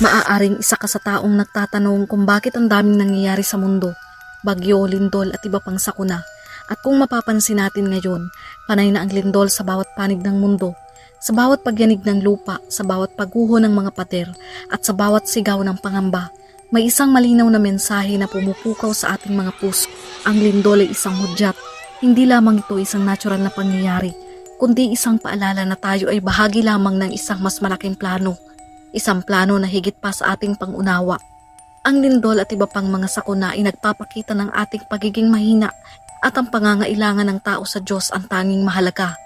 Maaaring isa ka sa taong nagtatanong kung bakit ang daming nangyayari sa mundo, bagyo, lindol at iba pang sakuna. At kung mapapansin natin ngayon, panay na ang lindol sa bawat panig ng mundo, sa bawat pagyanig ng lupa, sa bawat pagguho ng mga pader, at sa bawat sigaw ng pangamba, may isang malinaw na mensahe na pumupukaw sa ating mga puso. Ang lindol ay isang hudyat. Hindi lamang ito isang natural na pangyayari, kundi isang paalala na tayo ay bahagi lamang ng isang mas malaking plano. Isang plano na higit pa sa ating pangunawa. Ang lindol at iba pang mga sakuna ay nagpapakita ng ating pagiging mahina at ang pangangailangan ng tao sa Diyos ang tanging mahalaga.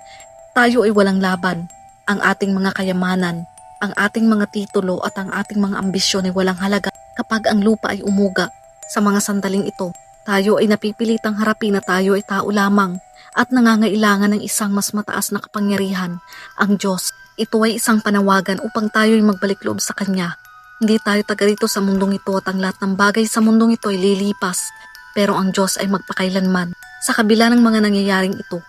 Tayo ay walang laban. Ang ating mga kayamanan, ang ating mga titulo at ang ating mga ambisyon ay walang halaga kapag ang lupa ay umuga. Sa mga sandaling ito, tayo ay napipilitang harapin na tayo ay tao lamang at nangangailangan ng isang mas mataas na kapangyarihan, ang Diyos. Ito ay isang panawagan upang tayo ay magbalik loob sa Kanya. Hindi tayo taga rito sa mundong ito at ang lahat ng bagay sa mundong ito ay lilipas. Pero ang Diyos ay magpakailanman. Sa kabila ng mga nangyayaring ito,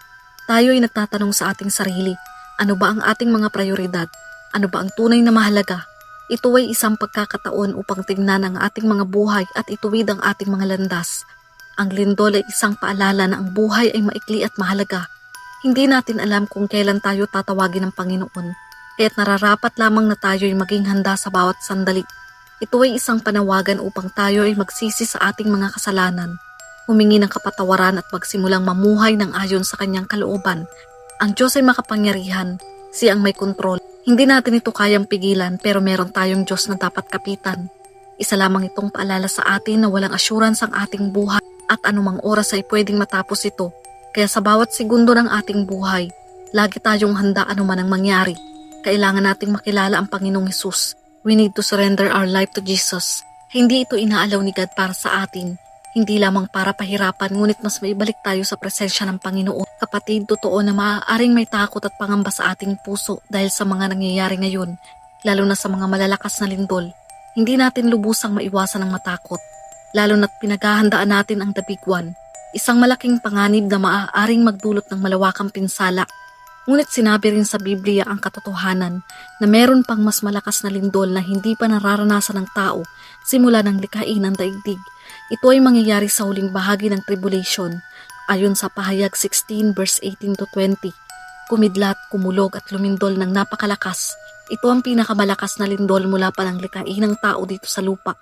tayo ay nagtatanong sa ating sarili, ano ba ang ating mga prioridad? Ano ba ang tunay na mahalaga? Ito ay isang pagkakataon upang tingnan ang ating mga buhay at ituwid ang ating mga landas. Ang lindol ay isang paalala na ang buhay ay maikli at mahalaga. Hindi natin alam kung kailan tayo tatawagin ng Panginoon, kaya't nararapat lamang na tayo ay maging handa sa bawat sandali. Ito ay isang panawagan upang tayo ay magsisi sa ating mga kasalanan, humingi ng kapatawaran at magsimulang mamuhay ng ayon sa kanyang kalooban. Ang Diyos ay makapangyarihan, siya ang may kontrol. Hindi natin ito kayang pigilan pero meron tayong Diyos na dapat kapitan. Isa lamang itong paalala sa atin na walang assurance ang ating buhay at anumang oras ay pwedeng matapos ito. Kaya sa bawat segundo ng ating buhay, lagi tayong handa anuman ang mangyari. Kailangan nating makilala ang Panginoong Hesus. We need to surrender our life to Jesus. Hindi ito inaalaw ni God para sa atin. Hindi lamang para pahirapan, ngunit mas maibalik tayo sa presensya ng Panginoon. Kapatid, totoo na maaaring may takot at pangamba sa ating puso dahil sa mga nangyayari ngayon, lalo na sa mga malalakas na lindol. Hindi natin lubusang maiwasan ang matakot, lalo na't pinaghahandaan natin ang the big one, isang malaking panganib na maaaring magdulot ng malawakang pinsala. Ngunit sinabi rin sa Biblia ang katotohanan na meron pang mas malakas na lindol na hindi pa nararanasan ng tao simula ng likhain ng daigdig. Ito ay mangyayari sa huling bahagi ng tribulation ayon sa pahayag 16 verse 18 to 20. Kumidlat, kumulog at lumindol ng napakalakas. Ito ang pinakamalakas na lindol mula pa ng likhain ng tao dito sa lupa.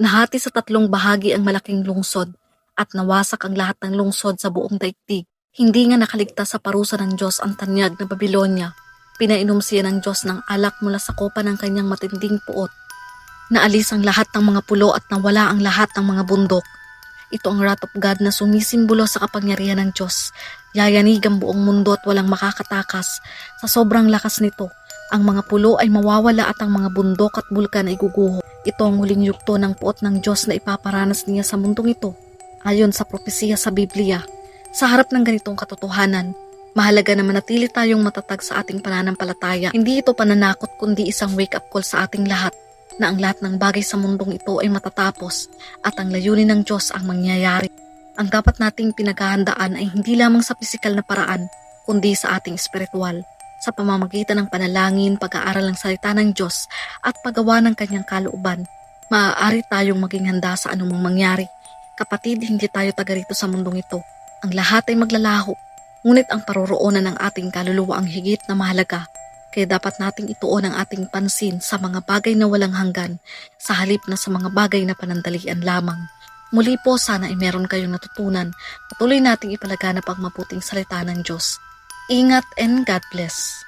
Nahati sa tatlong bahagi ang malaking lungsod at nawasak ang lahat ng lungsod sa buong daigdig. Hindi nga nakaligtas sa parusa ng Diyos ang tanyag na Babylonia. Pinainom siya ng Diyos ng alak mula sa kopa ng kanyang matinding puot. Naalis ang lahat ng mga pulo at nawala ang lahat ng mga bundok. Ito ang wrath of God na sumisimbolo sa kapangyarihan ng Diyos. Yayanig ang buong mundo at walang makakatakas. Sa sobrang lakas nito, ang mga pulo ay mawawala at ang mga bundok at bulkan ay guguho. Ito ang huling yugto ng puot ng Diyos na ipaparanas niya sa mundong ito. Ayon sa propesiya sa Biblia, sa harap ng ganitong katotohanan, mahalaga na manatili tayong matatag sa ating pananampalataya. Hindi ito pananakot kundi isang wake-up call sa ating lahat na ang lahat ng bagay sa mundong ito ay matatapos at ang layunin ng Diyos ang mangyayari. Ang dapat nating pinaghahandaan ay hindi lamang sa pisikal na paraan, kundi sa ating espiritual, sa pamamagitan ng panalangin, pag-aaral ng salita ng Diyos at paggawa ng kanyang kalooban. Maaari tayong maging handa sa anumang mangyari. Kapatid, hindi tayo taga rito sa mundong ito. Ang lahat ay maglalaho, ngunit ang paroroonan ng ating kaluluwa ang higit na mahalaga kaya dapat nating ituon ang ating pansin sa mga bagay na walang hanggan sa halip na sa mga bagay na panandalian lamang. Muli po sana ay meron kayong natutunan. Patuloy nating ipalaganap ang maputing salita ng Diyos. Ingat and God bless.